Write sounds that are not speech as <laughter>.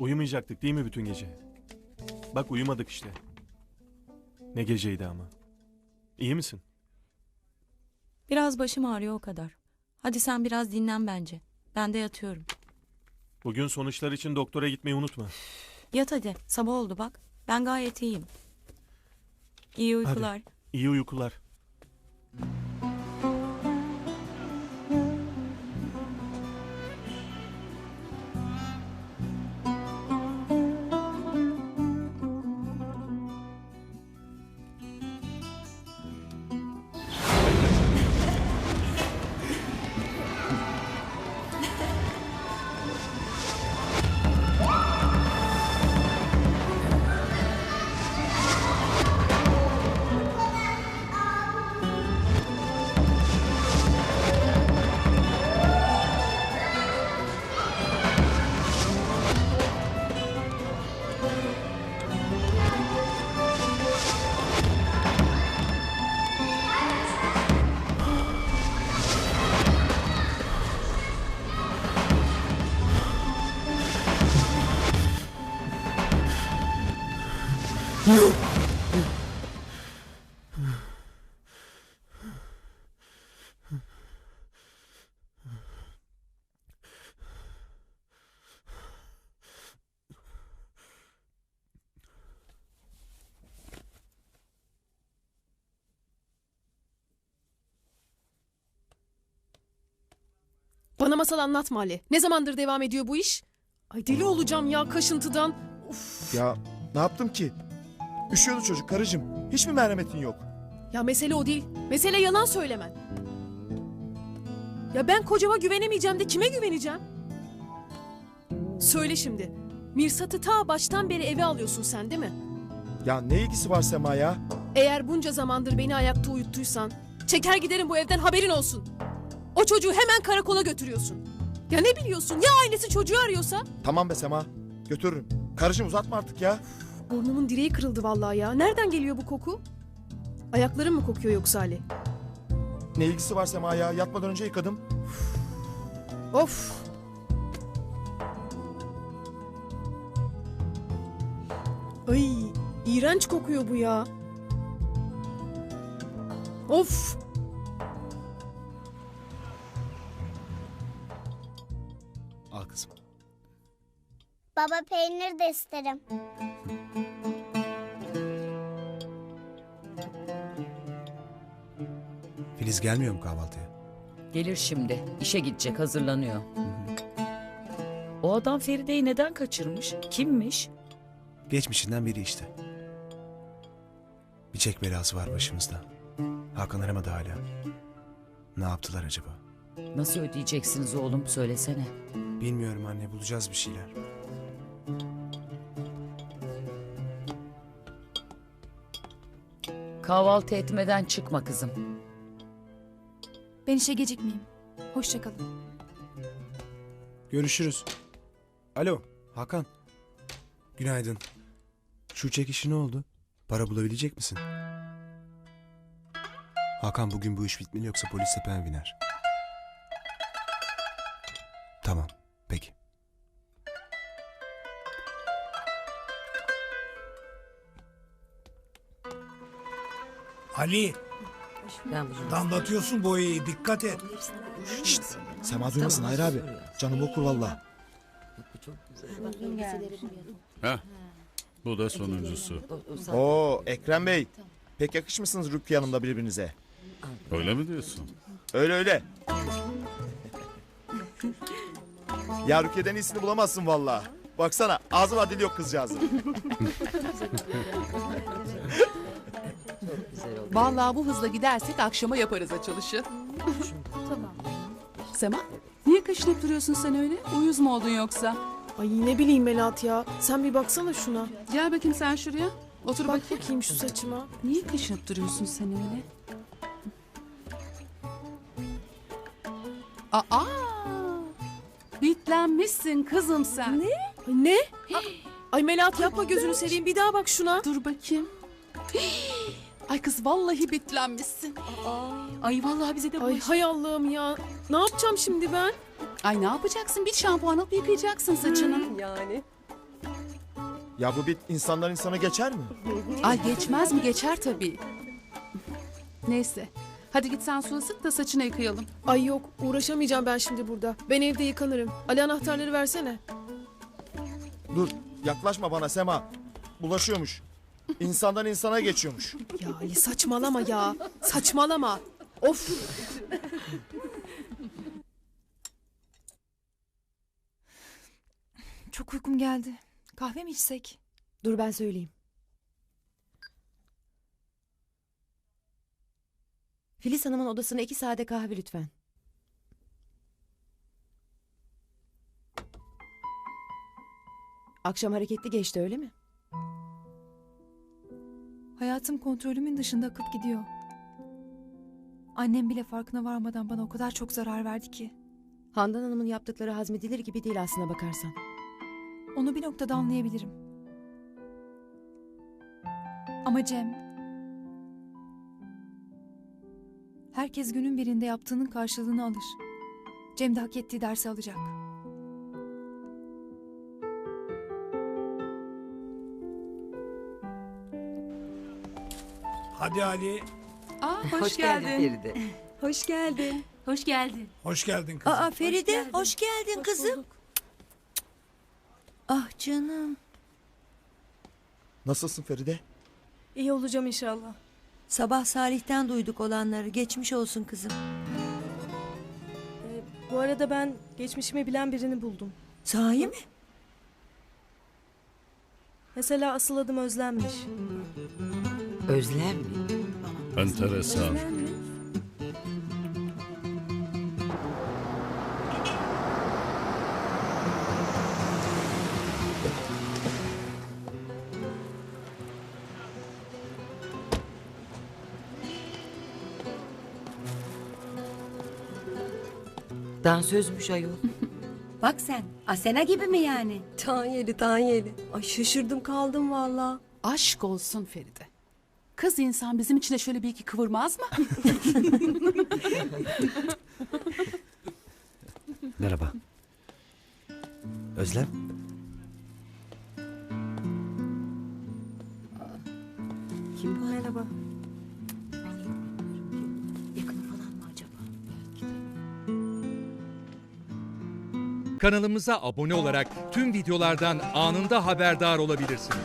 Uyumayacaktık değil mi bütün gece? Bak uyumadık işte. Ne geceydi ama. İyi misin? Biraz başım ağrıyor o kadar. Hadi sen biraz dinlen bence. Ben de yatıyorum. Bugün sonuçlar için doktora gitmeyi unutma. Yat hadi. Sabah oldu bak. Ben gayet iyiyim. İyi uykular. İyi uykular. Bana masal anlatma Ali. Ne zamandır devam ediyor bu iş? Ay deli olacağım ya kaşıntıdan. Uf. Ya ne yaptım ki? Üşüyordu çocuk karıcığım. Hiç mi merhametin yok? Ya mesele o değil. Mesele yalan söylemen. Ya ben kocama güvenemeyeceğim de kime güveneceğim? Söyle şimdi. Mirsat'ı ta baştan beri eve alıyorsun sen değil mi? Ya ne ilgisi var Sema ya? Eğer bunca zamandır beni ayakta uyuttuysan çeker giderim bu evden haberin olsun. O çocuğu hemen karakola götürüyorsun. Ya ne biliyorsun ya ailesi çocuğu arıyorsa? Tamam be Sema. Götürürüm. Karıcığım uzatma artık ya. Burnumun direği kırıldı vallahi ya. Nereden geliyor bu koku? Ayaklarım mı kokuyor yoksa Ali? Ne ilgisi var Sema ya? Yatmadan önce yıkadım. Of. Ay, iğrenç kokuyor bu ya. Of. Al kızım. Baba peynir de isterim. Filiz gelmiyor mu kahvaltıya? Gelir şimdi. İşe gidecek, hazırlanıyor. O adam Feride'yi neden kaçırmış? Kimmiş? Geçmişinden biri işte. Bir çek belası var başımızda. Hakan aramadı hala. Ne yaptılar acaba? Nasıl ödeyeceksiniz oğlum? Söylesene. Bilmiyorum anne bulacağız bir şeyler. Kahvaltı etmeden çıkma kızım. Ben işe gecikmeyeyim. Hoşçakalın. Görüşürüz. Alo Hakan. Günaydın. Şu çek işi ne oldu? Para bulabilecek misin? Hakan bugün bu iş bitmeli yoksa polis tepeme biner. Tamam peki. Ali Ben bunu... damlatıyorsun boyayı dikkat et. Şşt. Sema duymasın Hayır abi. Canım okur valla. Heh, bu da sonuncusu. Oo Ekrem Bey. Pek yakışmışsınız Rukiye Hanım'la birbirinize. Öyle mi diyorsun? Öyle öyle. ya Rukiye'den iyisini bulamazsın valla. Baksana ağzı dili yok kızcağızın. <laughs> Vallahi bu hızla gidersek akşama yaparız açılışı. Tamam. Sema, niye kaşınıp duruyorsun sen öyle? Uyuz mu oldun yoksa? Ay ne bileyim Melat ya. Sen bir baksana şuna. Gel bakayım sen şuraya. Otur Bak bakayım. bakayım şu saçıma. Niye kaşınıp duruyorsun sen öyle? Aa! Bitlenmişsin kızım sen. Ne? Ay ne? Ay Melat yapma gözünü seveyim. Bir daha bak şuna. Dur bakayım. Ay kız vallahi bitlenmişsin. Ay vallahi bize de Ay bulaşır. hay Allah'ım ya. Ne yapacağım şimdi ben? Ay ne yapacaksın? Bir şampuan alıp yıkayacaksın saçını. Yani. Ya bu bit insandan insana geçer mi? Ay geçmez mi? Geçer tabii. Neyse. Hadi git sen suyu sık da saçını yıkayalım. Ay yok uğraşamayacağım ben şimdi burada. Ben evde yıkanırım. Ali anahtarları versene. Dur yaklaşma bana Sema. Bulaşıyormuş. İnsandan insana geçiyormuş. Ya Ali saçmalama ya. Saçmalama. Of. Çok uykum geldi. Kahve mi içsek? Dur ben söyleyeyim. Filiz Hanım'ın odasına iki sade kahve lütfen. Akşam hareketli geçti öyle mi? Hayatım kontrolümün dışında akıp gidiyor. Annem bile farkına varmadan bana o kadar çok zarar verdi ki. Handan Hanım'ın yaptıkları hazmedilir gibi değil aslına bakarsan. Onu bir noktada anlayabilirim. Ama Cem... Herkes günün birinde yaptığının karşılığını alır. Cem de hak ettiği dersi alacak. Hadi Ali. Aa, <laughs> hoş, geldin. Hoş geldin. Hoş geldin. Hoş geldin kızım. Feride hoş geldin, kızım. Ah canım. Nasılsın Feride? İyi olacağım inşallah. Sabah Salih'ten duyduk olanları. Geçmiş olsun kızım. Bu arada ben geçmişimi bilen birini buldum. Sahi mi? Mesela asıl adım Özlem'miş. Özlem mi? Enteresan. Dansözmüş ayol. <laughs> Bak sen. Asena gibi mi yani? Tanyeli tanyeli. Ay şaşırdım kaldım valla. Aşk olsun Feride. Kız insan bizim için de şöyle bir iki kıvırmaz mı? <laughs> Merhaba. Özlem. Kim bu? Merhaba. Yakını falan mı acaba? Kanalımıza abone olarak tüm videolardan anında haberdar olabilirsiniz.